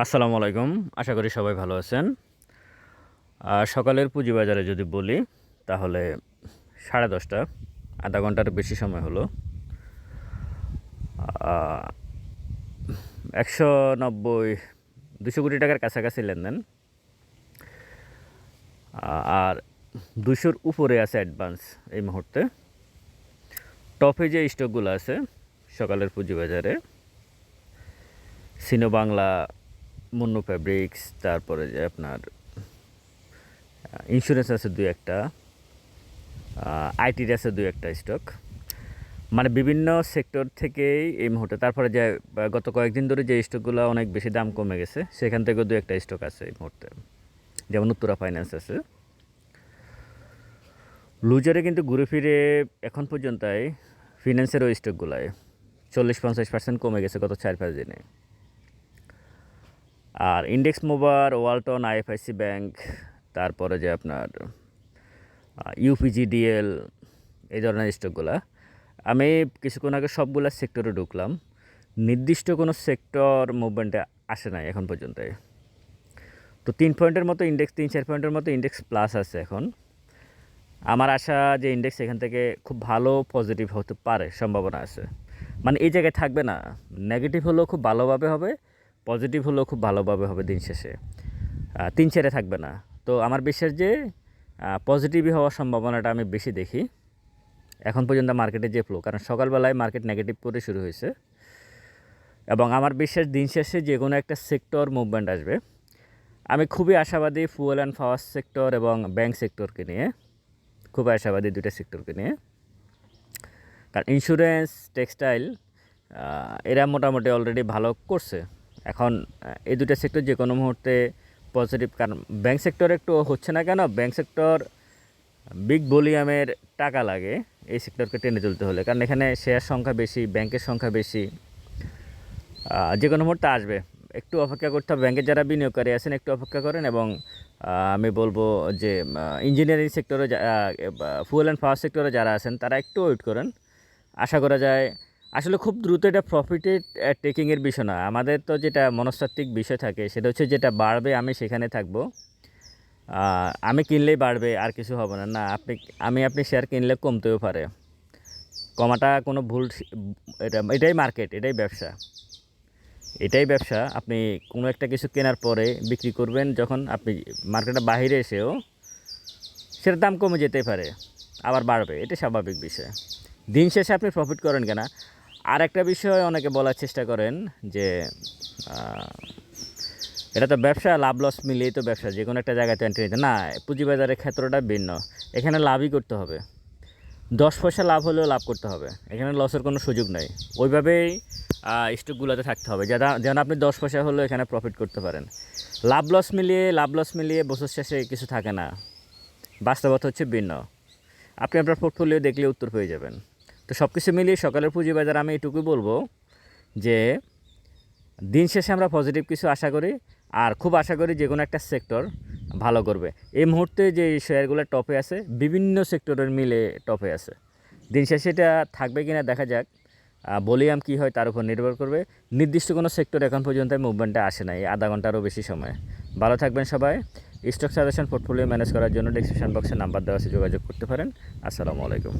আসসালামু আলাইকুম। আশা করি সবাই ভালো আছেন। সকালের পুঁজিবাজারে যদি বলি, তাহলে সাড়ে দশটা, আধা ঘণ্টার বেশি সময় হলো। একশো নব্বই, দুশো কোটি টাকার কাছাকাছি লেনদেন। আর দুশোর উপরে আছে অ্যাডভান্স এই মুহূর্তে। টপে যে স্টকগুলো আছে সকালের পুঁজিবাজারে সিনো বাংলা মুন্নু ফ্যাব্রিক্স তারপরে যে আপনার ইন্স্যুরেন্স আছে দুই একটা আইটির আছে দুই একটা স্টক মানে বিভিন্ন সেক্টর থেকেই এই মুহূর্তে, তারপরে যে গত কয়েকদিন ধরে যে স্টকগুলো অনেক বেশি দাম কমে গেছে, সেখান থেকেও দু একটা স্টক আছে এই মুহূর্তে। যেমন উত্তরা ফাইন্যান্স আছে। লুজারে কিন্তু ঘুরে ফিরে এখন পর্যন্তই ফিন্যান্সের ওই স্টকগুলায় চল্লিশ পঞ্চাশ পার্সেন্ট কমে গেছে গত চার পাঁচ দিনে। আর ইন্ডেক্স মোবার ওয়ালটন আইএফআইসি ব্যাংক তারপরে যে আপনার ইউপিজিডিএল এই ধরনের স্টকগুলা আমি কিছুক্ষণ আগে সবগুলা সেক্টরে ঢুকলাম। নির্দিষ্ট কোনো সেক্টর মুভমেন্টে আসে নাই এখন পর্যন্ত তো তিন পয়েন্টের মতো ইন্ডেক্স তিন, চার পয়েন্টের মতো ইন্ডেক্স প্লাস আছে এখন। আমার আশা যে ইন্ডেক্স এখান থেকে খুব ভালো পজিটিভ হতে পারে, সম্ভাবনা আছে। মানে এই জায়গায় থাকবে না। নেগেটিভ হলেও খুব ভালোভাবে হবে। পজিটিভ হলেও খুব ভালোভাবে হবে দিন শেষে। তিন চারে থাকবে না। তো আমার বিশ্বাস যে পজিটিভই হওয়ার সম্ভাবনাটা আমি বেশি দেখি। এখন পর্যন্ত মার্কেটে যে ফ্লো কারণ সকালবেলায় মার্কেট নেগেটিভ করে শুরু হয়েছে। এবং আমার বিশ্বাস দিন শেষে যে কোনো একটা সেক্টর মুভমেন্ট আসবে। আমি খুবই আশাবাদী ফুয়েল অ্যান্ড পাওয়ার সেক্টর এবং ব্যাংক সেক্টরকে নিয়ে। খুব আশাবাদী দুইটা সেক্টরকে নিয়ে। কারণ ইন্স্যুরেন্স টেক্সটাইল এরা মোটামুটি অলরেডি ভালো করছে। এখন এই দুটো সেক্টর যে কোনো মুহূর্তে পজিটিভ কারণ ব্যাংক সেক্টর একটু হচ্ছে না কেন ব্যাংক সেক্টর বিগ ভলিউমের টাকা লাগে এই সেক্টরকে টেনে তুলতে হলে। কারণ এখানে শেয়ার সংখ্যা বেশি ব্যাংকের সংখ্যা বেশি যে কোনো মুহূর্তে আসবে। একটু অপেক্ষা করতে হবে ব্যাংকের যারা বিনিয়োগকারী আছেন একটু অপেক্ষা করেন এবং আমি বলব যে ইঞ্জিনিয়ারিং সেক্টরে ফুয়েল অ্যান্ড পাওয়ার সেক্টরে যারা আছেন তারা একটু ওয়েট করেন। আশা করা যায় আসলে খুব দ্রুত এটা প্রফিটেড টেকিংয়ের বিষয় না আমাদের তো যেটা মনস্তাত্ত্বিক বিষয় থাকে, সেটা হচ্ছে যেটা বাড়বে আমি সেখানে থাকব। আমি কিনলেই বাড়বে, আর কিছু হবে না। না, আপনি, আমি আপনি শেয়ার কিনলে কমতেও পারে। কমাটা কোনো ভুল এটা, এটাই মার্কেট এটাই ব্যবসা। এটাই ব্যবসা, আপনি কোনো একটা কিছু কেনার পরে বিক্রি করবেন যখন আপনি মার্কেটের বাইরে এসেও, সেটার দাম কমে যেতেই পারে, আবার বাড়বে এটা স্বাভাবিক বিষয়। দিন শেষে আপনি প্রফিট করেন কেনা। আর একটা বিষয় অনেকে বলার চেষ্টা করেন যে এটা তো ব্যবসা, লাভ লস মিলিয়েই তো ব্যবসা, যে কোনো একটা জায়গাতে এন্ট্রি নিতে না, পুঁজিবাজারের ক্ষেত্রটা ভিন্ন। এখানে লাভই করতে হবে। দশ পয়সা লাভ হলেও লাভ করতে হবে। এখানে লসের কোনো সুযোগ নেই। ওইভাবেই স্টকগুলোতে থাকতে হবে। যেন আপনি দশ পয়সা হলেও এখানে প্রফিট করতে পারেন। লাভ লস মিলিয়ে, লাভ লস মিলিয়ে বছর শেষে কিছু থাকে না। বাস্তবতা হচ্ছে ভিন্ন। আপনি আপনার পোর্টফোলিও দেখলে উত্তর পেয়ে যাবেন। তো সব কিছু মিলিয়ে সকালের পুঁজিবাজার আমি এটুকুই বলব যে দিন শেষে আমরা পজিটিভ কিছু আশা করি আর খুব আশা করি যে কোনো একটা সেক্টর ভালো করবে। এই মুহূর্তে যে শেয়ারগুলো টপে আছে, বিভিন্ন সেক্টরের মিলে টপে আছে। দিন শেষে এটা থাকবে কি না দেখা যাক। ভলিউম কী হয় তার উপর নির্ভর করবে। নির্দিষ্ট কোনো সেক্টর এখন পর্যন্ত মুভমেন্টে আসে নাই, আধা ঘন্টারও বেশি সময়। ভালো থাকবেন সবাই। স্টক সাজেশন পোর্টফোলিও ম্যানেজ করার জন্য ডিসক্রিপশন বক্সে নাম্বার দেওয়া আছে, যোগাযোগ করতে পারেন। আসসালামু আলাইকুম।